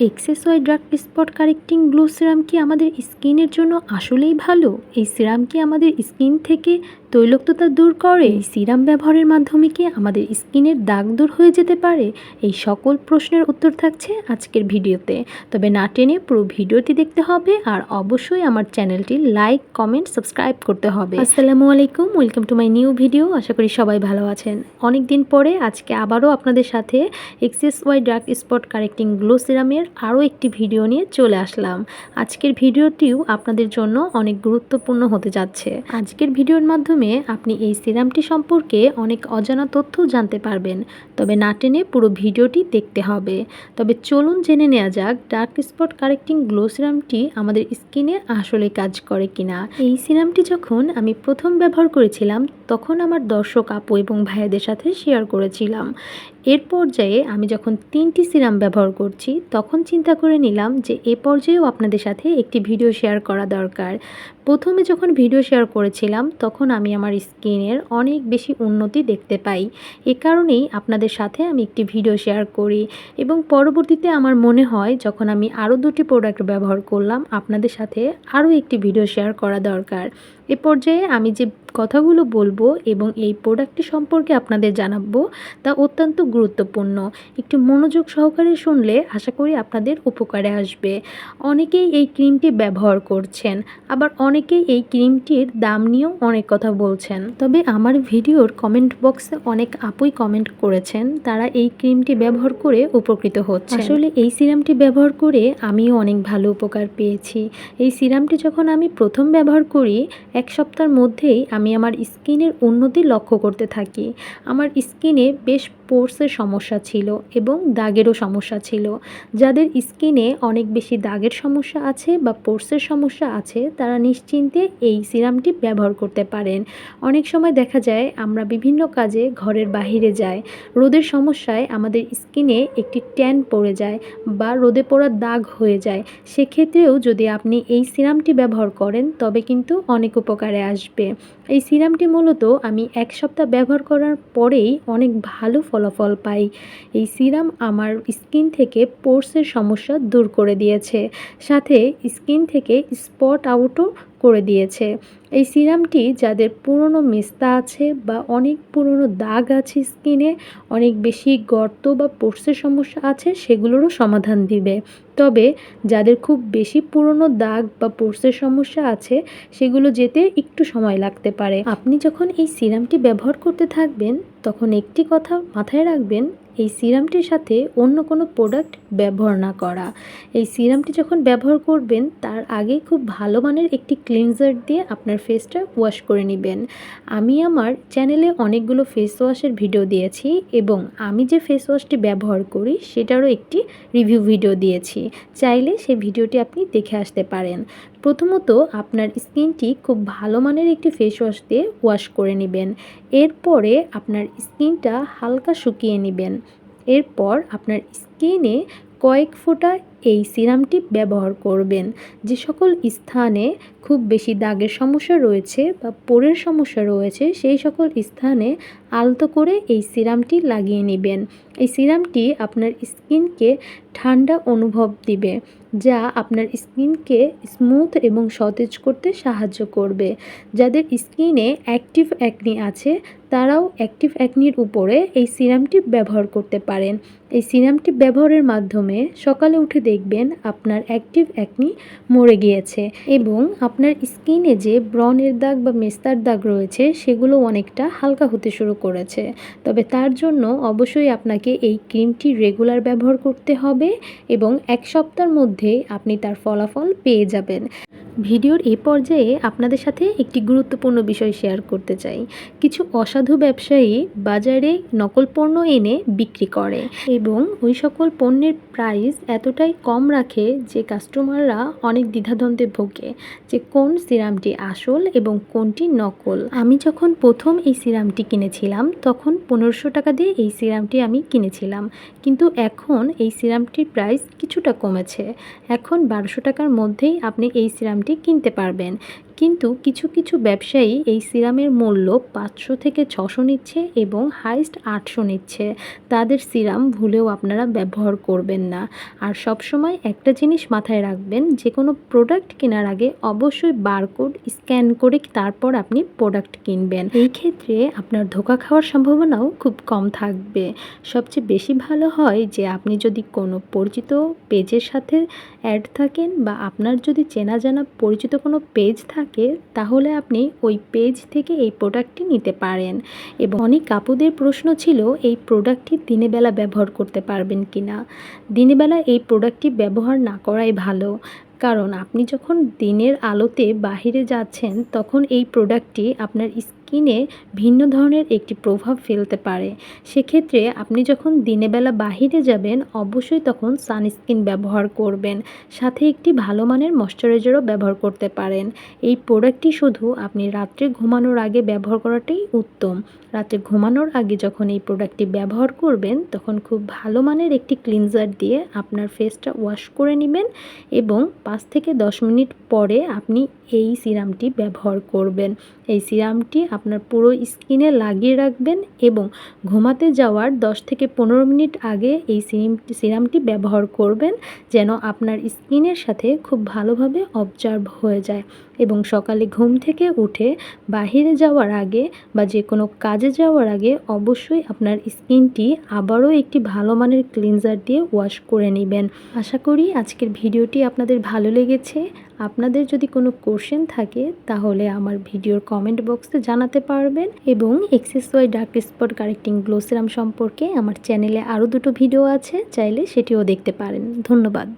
Axis Y dark spot correcting glow serum কি আমাদের স্কিনের জন্য আসলেই ভালো? এই সিরাম কি আমাদের স্কিন থেকে তৈলাক্ততা দূর করে সিরাম ব্যবহারের মাধ্যমে কি আমাদের স্কিনের দাগ দূর হয়ে যেতে পারে? এই সকল প্রশ্নের উত্তর থাকছে আজকের ভিডিওতে। তবে না টেনে পুরো ভিডিওটি দেখতে হবে আর অবশ্যই আমার চ্যানেলটি লাইক, কমেন্ট, সাবস্ক্রাইব করতে হবে। আসসালামু আলাইকুম, welcome to my new video, আশা করি সবাই ভালো আছেন। অনেক দিন পরে আজকে আবারও আপনাদের সাথে Axis Y dark spot correcting glow সিরামের আরও একটি ভিডিও নিয়ে চলে আসলাম। আজকের ভিডিওটিও আপনাদের জন্য অনেক গুরুত্বপূর্ণ হতে যাচ্ছে। আজকের ভিডিওর মাধ্যমে আপনি এই সিরামটি সম্পর্কে অনেক অজানা তথ্য জানতে পারবেন। তবে না টেনে পুরো ভিডিওটি দেখতে হবে। তবে চলুন জেনে নেওয়া যাক, ডার্ক স্পট কারেক্টিং গ্লো সিরামটি আমাদের স্কিনে আসলে কাজ করে কিনা। এই সিরামটি যখন আমি প্রথম ব্যবহার করেছিলাম, তখন আমার দর্শক, আপু এবং ভাইয়াদের সাথে শেয়ার করেছিলাম। এর পর্যায়ে আমি যখন তিনটি সিরাম ব্যবহার করছি, তখন চিন্তা করে নিলাম যে এ পর্যায়েও আপনাদের সাথে একটি ভিডিও শেয়ার করা দরকার। প্রথমে যখন ভিডিও শেয়ার করেছিলাম, তখন আমি আমার স্কিনের অনেক বেশি উন্নতি দেখতে পাই। এ কারণেই আপনাদের সাথে আমি একটি ভিডিও শেয়ার করি এবং পরবর্তীতে আমার মনে হয় যখন আমি আরও দুটি প্রোডাক্ট ব্যবহার করলাম, আপনাদের সাথে আরও একটি ভিডিও শেয়ার করা দরকার। এ পর্যায়ে আমি যে কথাগুলো বলব এবং এই প্রোডাক্টটি সম্পর্কে আপনাদের জানাব তা অত্যন্ত গুরুত্বপূর্ণ। একটু মনোযোগ সহকারে শুনলে আশা করি আপনাদের উপকারে আসবে। অনেকেই এই ক্রিমটি ব্যবহার করছেন, আবার অনেকেই এই ক্রিমটির দাম নিয়েও অনেক কথা বলছেন। তবে আমার ভিডিওর কমেন্ট বক্সে অনেক আপুই কমেন্ট করেছেন, তারা এই ক্রিমটি ব্যবহার করে উপকৃত হচ্ছে আসলে এই সিরামটি ব্যবহার করে আমিও অনেক ভালো উপকার পেয়েছি। এই সিরামটি যখন আমি প্রথম ব্যবহার করি এক সপ্তাহের মধ্যেই আমি আমার স্কিনের উন্নতি লক্ষ্য করতে থাকি। আমার স্কিনে বেশ পোর্সের সমস্যা ছিল এবং দাগেরও সমস্যা ছিল। যাদের স্কিনে অনেক বেশি দাগের সমস্যা আছে বা পোর্সের সমস্যা আছে, তারা নিশ্চিন্তে এই সিরামটি ব্যবহার করতে পারেন। অনেক সময় দেখা যায়, আমরা বিভিন্ন কাজে ঘরের বাহিরে যাই। রোদের সমস্যায় আমাদের স্কিনে একটি ট্যান পড়ে যায় বা রোদে পড়ার দাগ হয়ে যায়। সেক্ষেত্রেও যদি আপনি এই সিরামটি ব্যবহার করেন, তবে কিন্তু অনেক উপকারে আসবে। এই সিরামটি মূলত আমি এক সপ্তাহ ব্যবহার করার পরেই অনেক ভালো ফলাফল পাই। এই সিরাম আমার স্কিন থেকে পোর্সের সমস্যা দূর করে দিয়েছে। সাথে স্কিন থেকে স্পট আউটও করে দিয়েছে। এই সিরামটি যাদের পুরনো মেস্তা আছে বা অনেক পুরনো দাগ আছে স্কিনে অনেক বেশি গর্ত বা পোর্সের সমস্যা আছে, সেগুলোরও সমাধান দিবে। তবে যাদের খুব বেশি পুরনো দাগ বা পোর্সের সমস্যা আছে, সেগুলো যেতে একটু সময় লাগতে পারে। আপনি যখন এই সিরামটি ব্যবহার করতে থাকবেন, তখন একটি কথা মাথায় রাখবেন, এই সিরামটির সাথে অন্য কোনো প্রোডাক্ট ব্যবহার না করা। এই সিরামটি যখন ব্যবহার করবেন, তার আগে খুব ভালো মানের একটি ক্লিনজার দিয়ে আপনার ফেসটা ওয়াশ করে নেবেন। আমি আমার চ্যানেলে অনেকগুলো ফেস ওয়াশের ভিডিও দিয়েছি এবং আমি যে ফেস ওয়াশটি ব্যবহার করি সেটারও একটি রিভিউ ভিডিও দিয়েছি। চাইলে সেই ভিডিওটি আপনি দেখে আসতে পারেন। প্রথমত আপনার স্কিনটি খুব ভালো মানের একটি ফেস ওয়াশ দিয়ে ওয়াশ করে নেবেন। এরপরে আপনার স্কিনটা হালকা শুকিয়ে নেবেন। এরপর আপনার স্কিনে কয়েক ফোঁটা এই সিরামটি ব্যবহার করবেন। যে সকল স্থানে খুব বেশি দাগের সমস্যা রয়েছে বা পোরের সমস্যা রয়েছে, সেই সকল স্থানে আলতো করে এই সিরামটি লাগিয়ে নেবেন। এই সিরামটি আপনার স্কিনকে ঠান্ডা অনুভব দিবে। যা আপনার স্কিনকে স্মুথ এবং সতেজ করতে সাহায্য করবে। যাদের স্কিনে অ্যাক্টিভ অ্যাকনি আছে, তারাও অ্যাক্টিভ অ্যাকনির উপরে এই সিরামটি ব্যবহার করতে পারেন। এই সিরামটি ব্যবহারের মাধ্যমে সকালে উঠে দেখবেন আপনার অ্যাক্টিভ অ্যাকনি মরে গিয়েছে এবং আপনার স্কিনে যে ব্রনের দাগ বা মেস্তার দাগ রয়েছে, সেগুলো অনেকটা হালকা হতে শুরু করেছে। তবে তার জন্য অবশ্যই আপনাকে এই ক্রিমটি রেগুলার ব্যবহার করতে হবে এবং এক সপ্তাহের মধ্যে আপনি তার ফলাফল পেয়ে যাবেন। ভিডিওর এই পর্যায়ে আপনাদের সাথে একটি গুরুত্বপূর্ণ বিষয় শেয়ার করতে চাই। কিছু অসাধু ব্যবসায়ী বাজারে নকল পণ্য এনে বিক্রি করে এবং ওই সকল পণ্যের প্রাইস এতটাই কম রাখে যে কাস্টমাররা অনেক দ্বিধাদ্বন্দ্বে ভোগে যে কোন সিরামটি আসল এবং কোনটি নকল। আমি যখন প্রথম এই সিরামটি কিনেছিলাম, তখন পনেরোশো টাকা দিয়ে এই সিরামটি আমি কিনেছিলাম। কিন্তু এখন এই সিরামটির প্রাইস কিছুটা কমেছে। এখন বারোশো টাকার মধ্যেই আপনি এই সিরামটি কিনতে পারবেন। কিন্তু কিছু কিছু ব্যবসায়ী এই সিরামের মূল্য পাঁচশো থেকে ছশো নিচ্ছে এবং হাইস্ট আটশো নিচ্ছে। তাদের সিরাম ভুলেও আপনারা ব্যবহার করবেন না। আর সবসময় একটা জিনিস মাথায় রাখবেন, যে কোনো প্রোডাক্ট কেনার আগে অবশ্যই বারকোড স্ক্যান করে তারপর আপনি প্রোডাক্ট কিনবেন। এই ক্ষেত্রে আপনার ধোকা খাওয়ার সম্ভাবনাও খুব কম থাকবে। সবচেয়ে বেশি ভালো হয় যে আপনি যদি কোনো পরিচিত পেজের সাথে অ্যাড থাকেন বা আপনার যদি চেনা জানা পরিচিত কোনো পেজ থাকে তাহলে আপনি ওই পেজ থেকে এই প্রোডাক্টটি নিতে পারেন। এবং অনেক কাপুদের প্রশ্ন ছিল, এই প্রোডাক্টটি দিনেবেলা ব্যবহার করতে পারবেন কি না দিনেবেলা এই প্রোডাক্টটি ব্যবহার না করাই ভালো। কারণ আপনি যখন দিনের আলোতে বাহিরে যাচ্ছেন, তখন এই প্রোডাক্টটি আপনার স্কিনে ভিন্ন ধরনের একটি প্রভাব ফেলতে পারে। সেক্ষেত্রে আপনি যখন দিনের বেলা বাহিরে যাবেন, অবশ্যই তখন সানস্ক্রিন ব্যবহার করবেন। সাথে একটি ভালো মানের ময়শ্চারাইজারও ব্যবহার করতে পারেন। এই প্রোডাক্টটি শুধু আপনি রাত্রে ঘুমানোর আগে ব্যবহার করাটাই উত্তম। রাতে ঘুমানোর আগে যখন এই প্রোডাক্টটি ব্যবহার করবেন, তখন খুব ভালো মানের একটি ক্লিনজার দিয়ে আপনার ফেসটা ওয়াশ করে নেবেন এবং পাঁচ থেকে দশ মিনিট পরে আপনি এই সিরামটি ব্যবহার করবেন। এই সিরামটি আপনার পুরো স্কিনে লাগিয়ে রাখবেন এবং ঘুমাতে যাওয়ার দশ থেকে পনেরো মিনিট আগে এই সিরাম সিরামটি ব্যবহার করবেন যেন আপনার স্কিনের সাথে খুব ভালোভাবে অবজার্ভ হয়ে যায়। এবং সকালে ঘুম থেকে উঠে বাহিরে যাওয়ার আগে বা যে কোনো কাজে যাওয়ার আগে অবশ্যই আপনার স্কিনটি আবারও একটি ভালো মানের ক্লিনজার দিয়ে ওয়াশ করে নেবেন। আশা করি আজকের ভিডিওটি আপনাদের ভালো লেগেছে। আপনাদের যদি কোনো কোশ্চেন থাকে তাহলে আমার ভিডিওর কমেন্ট বক্সে জানাতে পারবেন এবং Axis Y dark spot correcting glow serum সম্পর্কে আমার চ্যানেলে আরও দুটো ভিডিও আছে, চাইলে সেটিও দেখতে পারেন। ধন্যবাদ।